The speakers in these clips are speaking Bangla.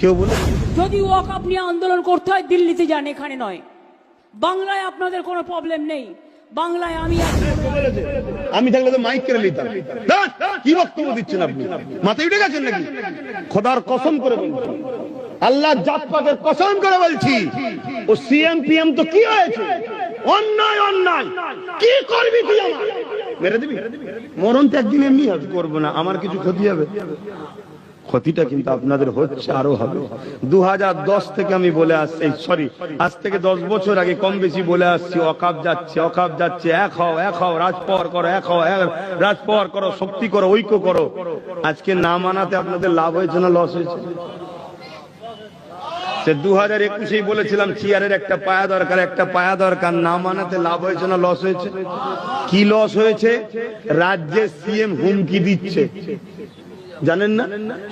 কেউ বলে? যদি ওয়াকআপ নিয়ে আন্দোলন করতে হয় দিল্লিতে যান এখানে নয়। বাংলায় আপনাদের কোনো প্রবলেম নেই। বাংলায় আমি আছি। আমি থাকলে তো মাইক কেড়ে নিতাম। কি বক্তব্য দিচ্ছেন আপনি? মাথায় উঠে গেছেন নাকি? খোদার কসম করে বলছি। আল্লাহ জাতপাকের কসম করে বলছি। ও সিএম পিএম তো কি হয়েছে? অন্যায় অন্যায়। কি করবি তুই আমার মেরে দিবি? মরণ তো একদিন এমনি হবে। করব না। আমার কিছু ক্ষতি হবে। ক্ষতিটা কিন্তু আপনাদের হচ্ছে, আরও হবে। দু হাজার দশ থেকে আমি বলে আসছি সরি, আজ থেকে দশ বছর আগে কম বেশি বলে আসছি, অকাপ যাচ্ছে অকাপ যাচ্ছে, এক হও এক হও, রাজপর করো, এক হও রাজপর করো, শক্তি করো, ঐক্য করো। আজকে না মানাতে আপনাদের লাভ হয়েছে না লস হয়েছে? সে দু হাজার একুশেই বলেছিলাম, চেয়ারের একটা পায়া দরকার, একটা পায়া দরকার, না মানাতে লাভ হয়েছে না লস হয়েছে? কি লস হয়েছে? রাজ্যে সিএম হুমকি দিচ্ছে। জানেন না?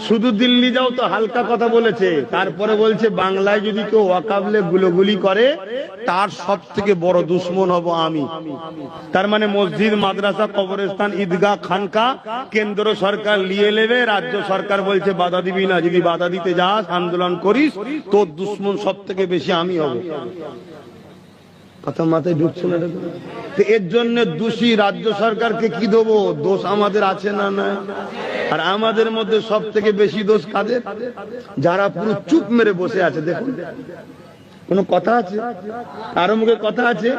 শুধু দিল্লি যাও তো হালকা কথা বলেছে। তারপরে বলছে, বাংলায় যদি কেউ ওয়াকাবলে গুলোগুলি করে, তার সব থেকে বড় দুশ্মন হব আমি। তার মানে মসজিদ, মাদ্রাসা, কবরস্থান, ঈদগাহ, খানকা, কেন্দ্র সরকার নিয়ে নেবে, রাজ্য সরকার বলছে, বাধা দিবি না, যদি বাধা দিতে যাস, আন্দোলন করিস, তোর দুশ্মন সব থেকে বেশি আমি হব। কথা মাথায় ঢুকছে না এর জন্য দোষী রাজ্য সরকারকে কি দেবো? দোষ আমাদের আছে না না আর আমাদের মধ্যে সব থেকে বেশি দোষ কাদের? যারা পুরো চুপ মেরে বসে আছে, দেখুন। কোনো কথা আছে? কারও মুখে কথা আছে?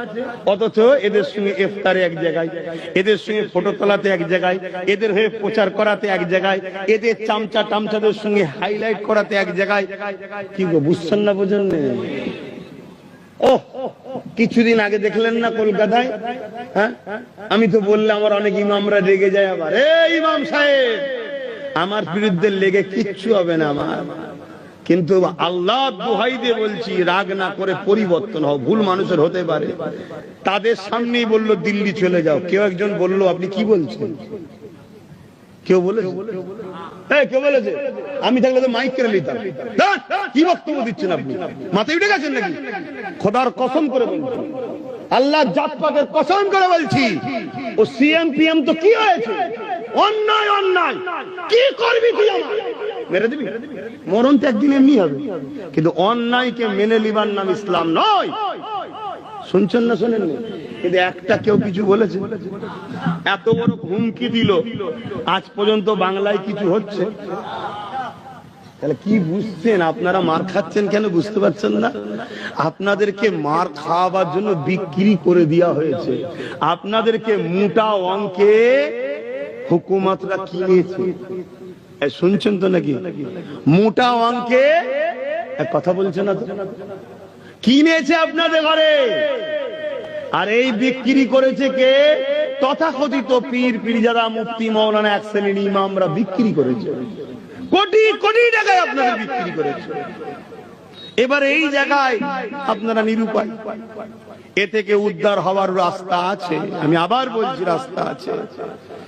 অথচ এদের সঙ্গে ইফতারে এক জায়গায়, এদের সঙ্গে ফটো তোলাতে এক জায়গায়, এদের হয়ে প্রচার করাতে এক জায়গায়, এদের চামচা টামচাদের সঙ্গে হাইলাইট করাতে এক জায়গায়। কি গো, বুঝছেন না বোঝেন? ও কিছুদিন আগে দেখলেন না কলকাতায়? হ্যাঁ? আমি তো বললে আমার অনেক ইমামরা রেগে যায় আবার। এ ইমাম সাহেব! আমার বিরুদ্ধে লেগে কিচ্ছু হবে না আমার। কিন্তু আল্লাহ দোহাই দিয়ে বলছি রাগ না করে পরিবর্তন হও ভুল মানুষের হতে পারে। তাদের সামনেই বলল দিল্লি চলে যাও। কেউ একজন বলল আপনি কি বলছেন? কেউ বলেছে? এই, কেউ বলেছে। আমি থাকলে তো মাইক কেড়ে নিতাম। কি বক্তব্য দিচ্ছেন আপনি? মাথায় উঠে গেছেন নাকি? খোদার কসম করে বলছি। আল্লাহ জাত পাকের কসম করে বলছি। ও সিএম পিএম তো কি হয়েছে? অন্যায় অন্যায়। কি করবি তুই আমার মেরে দিবি? মরণ তো একদিন এমনি হবে। কিন্তু অন্যায়কে মেনে নিবার নাম ইসলাম নয়। শুনছেন না শোনেন কিন্তু একটা কেউ কিছু বলেছে। এত বড় হুমকি দিল। আজ পর্যন্ত বাংলায় কিছু হচ্ছে। তাহলে কি বুঝছেন? আপনারা মার খাচ্ছেন কেন? বুঝতে পারছেন না? আপনাদেরকে মার খাওয়াবার জন্য বিক্রি করে দেওয়া হয়েছে। আপনাদেরকে মোটা অঙ্কে হুকুমতরা এ, শুনছেন তো নাকি? মোটা অঙ্কে কথা বলছে না কিনেছে আপনাদের ঘরে। আর এই বিক্রি করেছে কে? তথাকথিত পীর পীরজাদা মুফতি মৌলানা এক শ্রেণির ইমামরা বিক্রি করেছে। কোটি কোটি টাকায় আপনারা বিক্রি করেছে। এবার এই জায়গায় আপনারা নিরুপায়। এ থেকে উদ্ধার হওয়ার রাস্তা আছে। আমি আবার বলছি, রাস্তা আছে।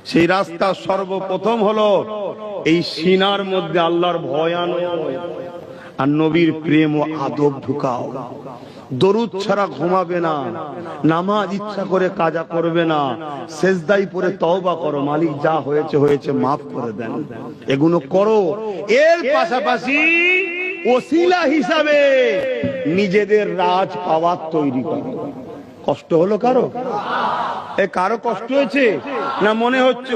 সেই রাস্তা সর্বপ্রথম হলো এই সিনার মধ্যে আল্লাহর ভয় আনো আর নবীর প্রেম ও আদব ঢুকাও। দরুদ ছাড়া ঘুমাবে না, নামাজ ইচ্ছা করে কাজা করবে না, সেজদাই পরে তওবা করো, মালিক যা হয়েছে হয়েছে, মাফ করে দেন। এগুলো করো। এর পাশাপাশি ওসিলা হিসাবে নিজেদের রাজ পাওয়ার তৈরি করো। কষ্ট হলো কারও? এ কারও কষ্ট হয়েছে না মনে হচ্ছে?